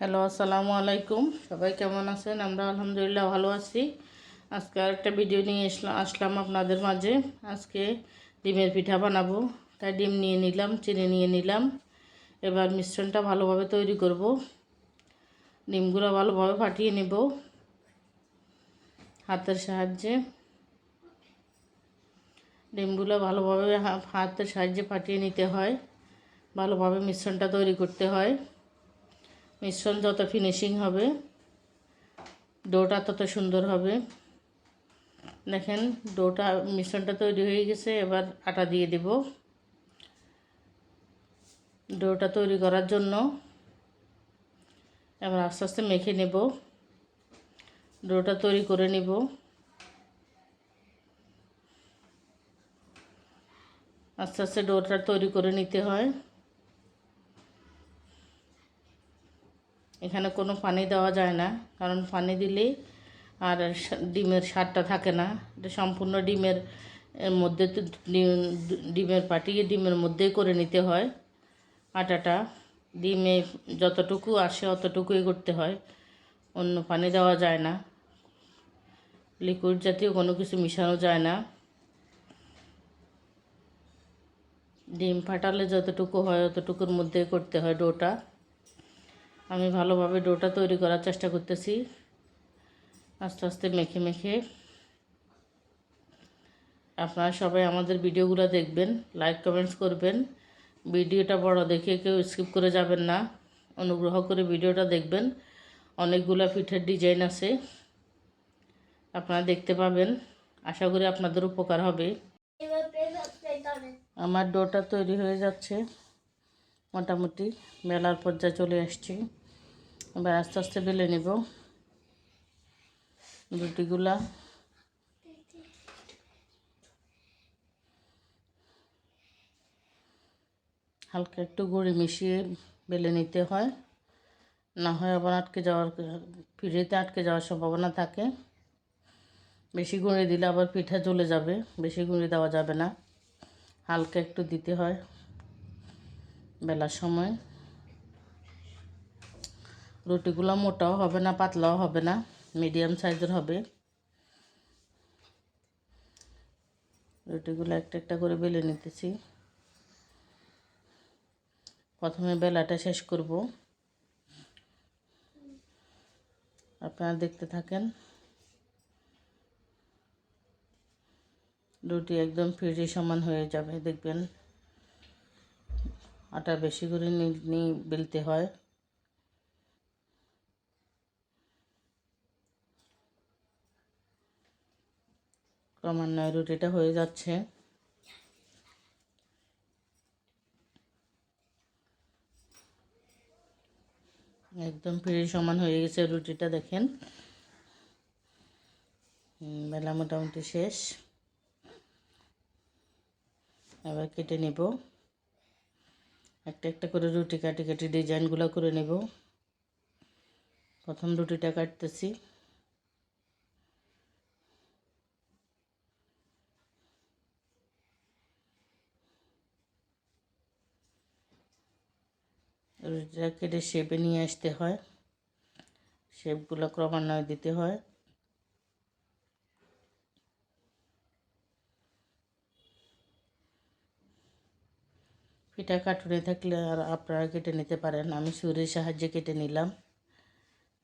Hello, আসসালামু আলাইকুম। সবাই কেমন আছেন? আমরা আলহামদুলিল্লাহ ভালো আছি। আজকে একটা ভিডিও নিয়ে আসলাম আসলাম আপনাদের মাঝে। আজকে ডিমের পিঠা বানাবো। তাই ডিম নিয়ে নিলাম, চিনি নিয়ে নিলাম। এবার মিশ্রণটা ভালোভাবে তৈরি করব। ডিমগুলো ভালোভাবে ফাটিয়ে নেব হাতের সাহায্যে। ডিমগুলো ভালোভাবে হাতের সাহায্যে ফাটিয়ে নিতে হয়। ভালোভাবে মিশ্রণটা তৈরি করতে হয়। মিশ্রণ যত ফিনিশিং হবে, ডোটা তত সুন্দর হবে। দেখেন, ডোটা, মিশ্রণটা তৈরি হয়ে গেছে, এবার আটা দিয়ে দেব। ডোটা তৈরি করার জন্য এবার আস্তে আস্তে মেখে নেব। ডোটা তৈরি করে নেব। আস্তে আস্তে ডোটা তৈরি করে নিতে হয়। এখানে কোনো পানি দেওয়া যায় না, কারণ পানি দিলেই আর ডিমের স্বাদটা থাকে না। এটা সম্পূর্ণ ডিমের মধ্যে ডিমের পাটিয়ে ডিমের মধ্যেই করে নিতে হয় আটাটা। ডিমে যতটুকু আসে অতটুকুই করতে হয়, অন্য পানি দেওয়া যায় না। লিকুইড জাতীয় কোনো কিছু মিশানো যায় না। ডিম ফাটালে যতটুকু হয় অতটুকুর মধ্যে করতে হয় ডোটা। আমি ভালোভাবে ডোটা তৈরি করার চেষ্টা করতেছি। আস্তে আস্তে মেখে মেখে। আপনারা সবাই আমাদের ভিডিওগুলো দেখবেন, লাইক কমেন্টস করবেন। ভিডিওটা বড় দেখে কেউ স্কিপ করে যাবেন না, অনুগ্রহ করে ভিডিওটা দেখবেন। অনেকগুলো পিঠের ডিজাইন আছে, আপনারা দেখতে পাবেন। আশা করি আপনাদের উপকার হবে। আমার ডোটা তৈরি হয়ে যাচ্ছে, মোটামুটি মেলার পর্যায়ে চলে আসছি। এবার আস্তে আস্তে বেলে নেব। রুটিগুলা। হালকা একটু গুঁড়ি মিশিয়ে বেলে নিতে হয়। না হয় আবার আটকে যাওয়ার, পিঠেতে আটকে যাওয়ার সম্ভাবনা থাকে। বেশি গুঁড়ি দিলে আবার পিঠা জ্বলে যাবে, বেশি গুঁড়ি দেওয়া যাবে না। হালকা একটু দিতে হয় বেলার সময়। রুটিগুলো মোটাও হবে না, পাতলাও হবে না মিডিয়াম সাইজের হবে। রুটিগুলো একটা একটা করে বেলে নিতেছি। প্রথমে বেলাটা শেষ করব। আপনারা দেখতে থাকেন। রুটি একদম ফিরি সমান হয়ে যাবে, দেখবেন। আটা বেশি করে বেলতে হয়। ক্রমান্বয়ে রুটিটা হয়ে যাচ্ছে। একদম ফিরে সমান হয়ে গেছে রুটিটা দেখেন। বেলা মোটামুটি শেষ। এবার কেটে নেব। একটা একটা করে রুটি কাটি কাটি ডিজাইনগুলো করে নেব। প্রথম রুটিটা কাটতেছি। রুটিটা কেটে শেপে নিয়ে আসতে হয়। শেপগুলো ক্রমান্বয়ে দিতে হয়। পিঠা কাটুনে থাকলে আর আপনারা কেটে নিতে পারেন। আমি ছুরির সাহায্যে কেটে নিলাম।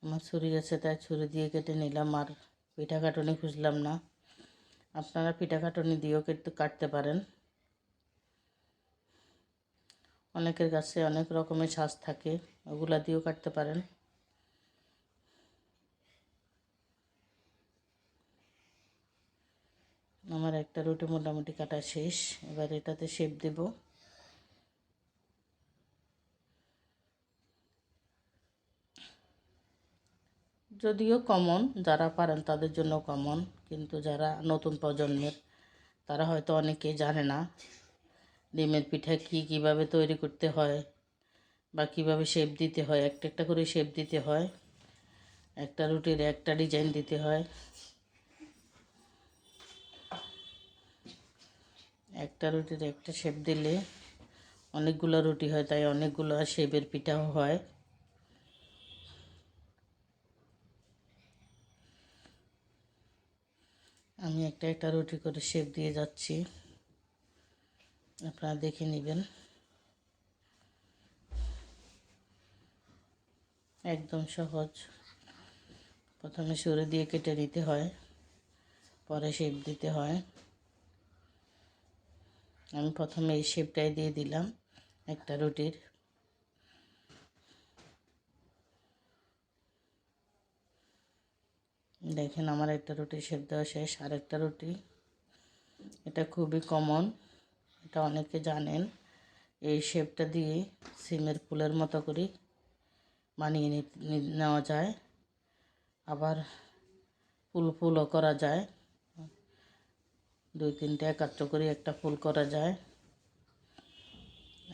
আমার ছুরি আছে, তাই ছুরি দিয়ে কেটে নিলাম। আর পিঠা কাটুনি খুঁজলাম না। আপনারা পিঠা কাটুনি দিয়েও কেটে, কাটতে পারেন। অনেকের কাছে অনেক রকমের সাজ থাকে, ওগুলা দিয়েও কাটতে পারেন। আমার একটা রুটি মোটামুটি কাটা শেষ, এবার এটাতে শেপ দেব। যদিও কমন যারা পারেন তাদের জন্য কমন কিন্তু যারা নতুন প্রজন্মের, তারা হয়তো অনেকে জানে না ডিমের পিঠা কি কীভাবে তৈরি করতে হয় বা কীভাবে শেপ দিতে হয়? একটা একটা করে শেপ দিতে হয়। একটা রুটির একটা ডিজাইন দিতে হয়। একটা রুটির একটা শেপ দিলে অনেকগুলো রুটি হয়, তাই অনেকগুলো শেপের পিঠাও হয়। আমি একটা একটা রুটি করে শেপ দিয়ে যাচ্ছি। আপনারা দেখে নেবেন। একদম সহজ। প্রথমে সরে দিয়ে কেটে নিতে হয়, পরে শেপ দিতে হয়। আমি প্রথমে এই শেপটাই দিয়ে দিলাম একটা রুটির। দেখেন আমার একটা রুটি দেওয়া শেষ আর একটা রুটি। এটা খুবই কমন এটা অনেকে জানেন, এই শেপটা দিয়ে সিমের ফুলের মতো করে বানিয়ে নেওয়া যায়। আবার ফুল ফুলও করা যায়। দুই তিনটে একাত্র করে একটা ফুল করা যায়।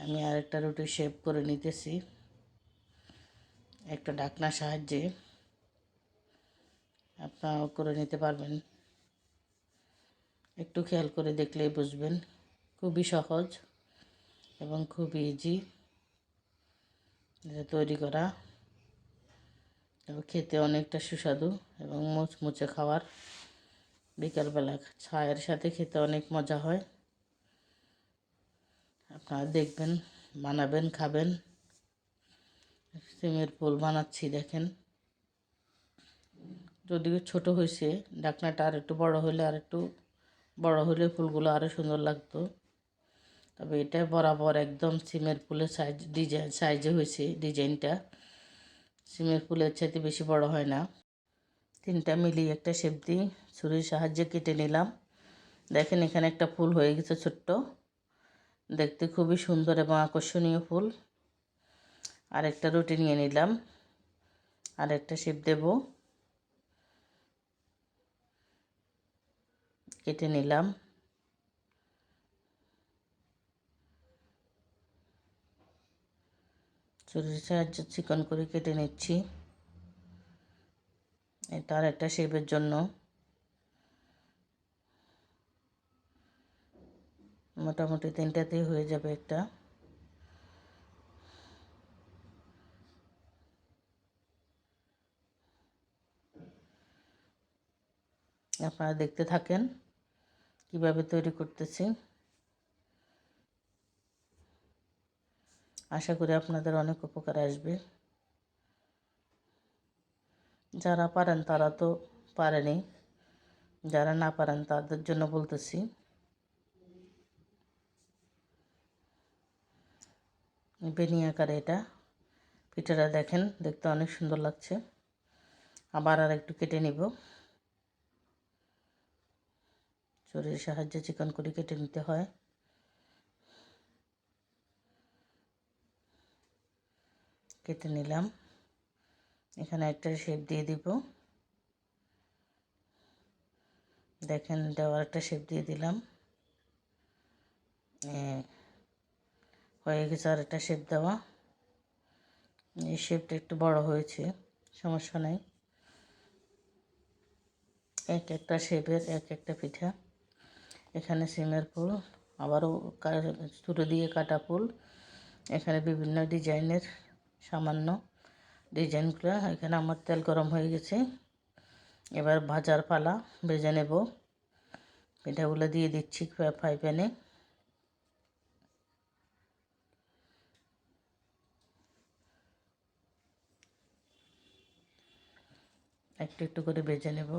আমি আরেকটা রুটি শেপ করে নিতেছি। একটা ডাকনার সাহায্যে আপনারাও করে নিতে পারবেন। একটু খেয়াল করে দেখলেই বুঝবেন। খুবই সহজ এবং খুবই ইজি তৈরি করা খেতে অনেকটা সুস্বাদু এবং মুচমুচে খাওয়ার। বিকালবেলা ছায়ের সাথে খেতে অনেক মজা হয়। আপনারা দেখবেন, বানাবেন, খাবেন। সিমের ফুল বানাচ্ছি, দেখেন। যদিও ছোট হয়েছে ডাকনাটা আর একটু বড় হলে আর একটু বড় হলে ফুলগুলো আরও সুন্দর লাগতো। তবে এটা বরাবর একদম সিমের ফুলের সাইজ, ডিজাইন, সাইজে হয়েছে ডিজাইনটা। সিমের ফুলের চাইতে বেশি বড় হয় না। তিনটা মিলিয়ে একটা শেপ দিয়ে ছুরির সাহায্যে কেটে নিলাম। দেখেন এখানে একটা ফুল হয়ে গেছে ছোট্ট। দেখতে খুবই সুন্দর এবং আকর্ষণীয় ফুল। আর একটা রুটি নিয়ে নিলাম। আর একটা শেপ দেব। কেটে নিলাম। ছুরির সাহায্যে চিকন করে কেটে নিচ্ছি। এটা আর একটা শেপের জন্য। মোটামুটি তিনটাতেই হয়ে যাবে একটা। আপনারা দেখতে থাকেন কীভাবে তৈরি করতেছি। আশা করি আপনাদের অনেক উপকার আসবে। যারা পারেন তারা তো পারেনি, যারা না পারেন তাদের জন্য বলতেছি। বেনি আকারে এটা, পিঠাটা দেখেন, দেখতে অনেক সুন্দর লাগছে। আবার আর একটু কেটে নিব। চুরির সাহায্যে চিকন করে কেটে নিতে হয়। কেটে নিলাম। এখানে একটা শেপ দিয়ে দিব। দেখেন, দেওয়ার একটা শেপ দিয়ে দিলাম। হয়ে গেছে আর একটা শেপ দেওয়া। এই শেপটা একটু বড় হয়েছে, সমস্যা নেই। এক একটা শেপের এক একটা পিঠা। এখানে সিমের ফুল, আবারও ছুটো দিয়ে কাটা ফুল। এখানে বিভিন্ন ডিজাইনের সামান্য ডিজাইনগুলো এখানে আমার তেল গরম হয়ে গেছে। এবার ভাজার পালা ভেজে নেব। পিঠাগুলো দিয়ে দিচ্ছি ফ্রাই প্যানে। একটু একটু করে বেজে নেব।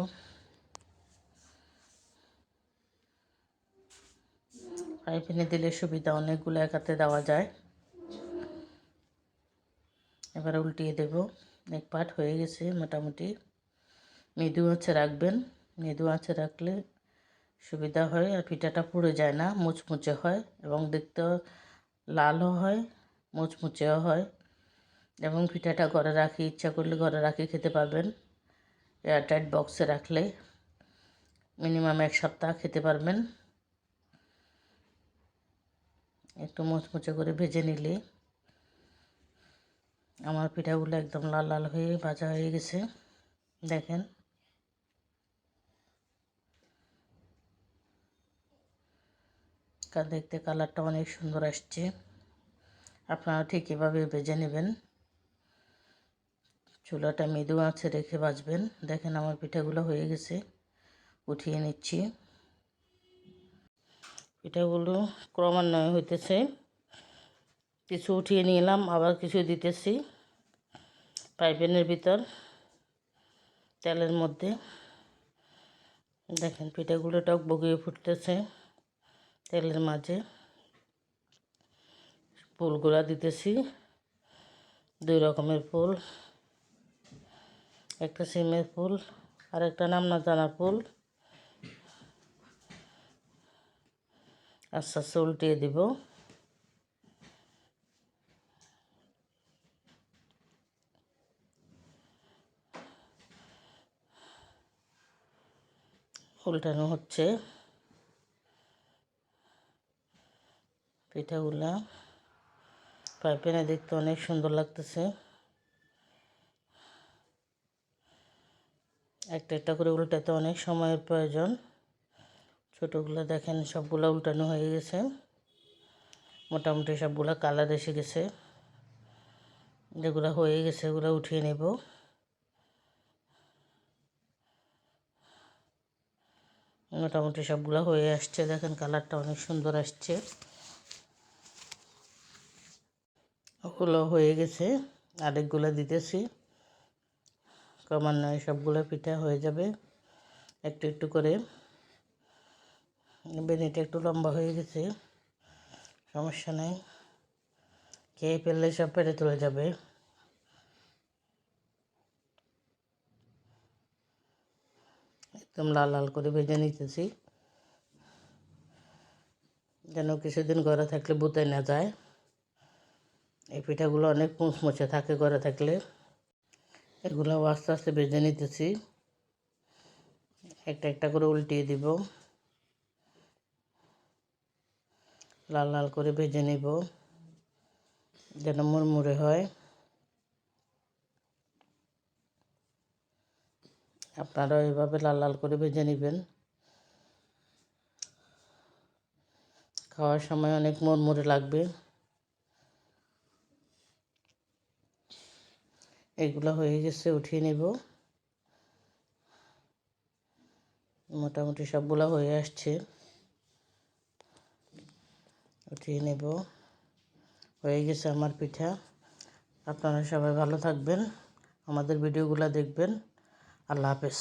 ফ্রাই প্যানে দিলে সুবিধা, অনেকগুলো একাতে দেওয়া যায়। এবার উল্টিয়ে দেব। এক পাট হয়ে গেছে মোটামুটি। মৃদু আঁচে রাখবেন। মৃদু আঁচে রাখলে সুবিধা হয় আর পিঠাটা পুড়ে যায় না, মুচমুচে হয় এবং দেখতেও লালও হয়, মুচমুচেও হয় এবং পিঠাটা ঘরে রাখি, ইচ্ছা করলে ঘরে রাখি খেতে পারবেন। এয়ারটাইট বক্সে রাখলে মিনিমাম এক সপ্তাহ খেতে পারবেন। একটু মুচমুচে করে ভেজে নিলে আমার পিঠাগুলো একদম লাল লাল হয়ে ভাজা হয়ে গেছে। দেখেন। দেখতে কালারটা অনেক সুন্দর আসছে। আপনারা ঠিক এভাবে ভেজে নেবেন। চুলাটা মৃদু আঁচে রেখে বাজবেন দেখেন আমার পিঠাগুলো হয়ে গেছে। উঠিয়ে নিচ্ছি। পিঠাগুলো ক্রমান্বয়ে হইতেছে। কিছু উঠিয়ে নিলাম, আবার কিছু দিতেছি। পাইপেনের ভিতর, তেলের মধ্যে। দেখেন পিঠাগুলো টকবগিয়ে ফুটতেছে তেলের মাঝে। ফুলগুলা দিতেছি, দুই রকমের ফুল, একটা সিমের ফুল আর একটা নাম না জানা ফুল। আস্তে আস্তে উল্টিয়ে দিব। উল্টানো হচ্ছে। পিঠাগুলা পাইপেনে দেখতে অনেক সুন্দর লাগতেছে। একটা একটা করে উল্টাতে অনেক সময়ের প্রয়োজন। ছোটোগুলো দেখেন, সবগুলো উল্টানো হয়ে গেছে। মোটামুটি সবগুলো কালার এসে গেছে। যেগুলো হয়ে গেছে, ওগুলো উঠিয়ে নেব। মোটামুটি সবগুলো হয়ে আসছে। দেখেন কালারটা অনেক সুন্দর আসছে। ওগুলো হয়ে গেছে। আরেকগুলো দিতেছি। ক্রমান্বয়ে সবগুলো পিঠা হয়ে যাবে। একটু একটু করে। বেনিটা একটু লম্বা হয়ে গেছে। সমস্যা নেই। খেয়ে ফেললে সব পেরে তুলে যাবে। একদম লাল লাল করে ভেজে নিতেছি। যেন কিছুদিন ঘরে থাকলে বুতে না যায়। এই পিঠাগুলো অনেক মুচমুচে থাকে ঘরে থাকলে। এগুলো আস্তে আস্তে ভেজে নিতেছি। একটা একটা করে উল্টিয়ে দিব। লাল লাল করে ভেজে নিব। যেন মুড়মুড়ে হয়। আপনারা এভাবে লাল লাল করে ভেজে নেবেন। খাওয়ার সময় অনেক মুড়মুড়ে লাগবে। এগুলো হয়ে গেছে, উঠিয়ে নেব। মোটামুটি সবগুলো হয়ে আসছে। উঠিয়ে নেব। হয়ে গেছে আমার পিঠা। আপনারা সবাই ভালো থাকবেন। আমাদের ভিডিওগুলো দেখবেন। আল্লাহ হাফেজ।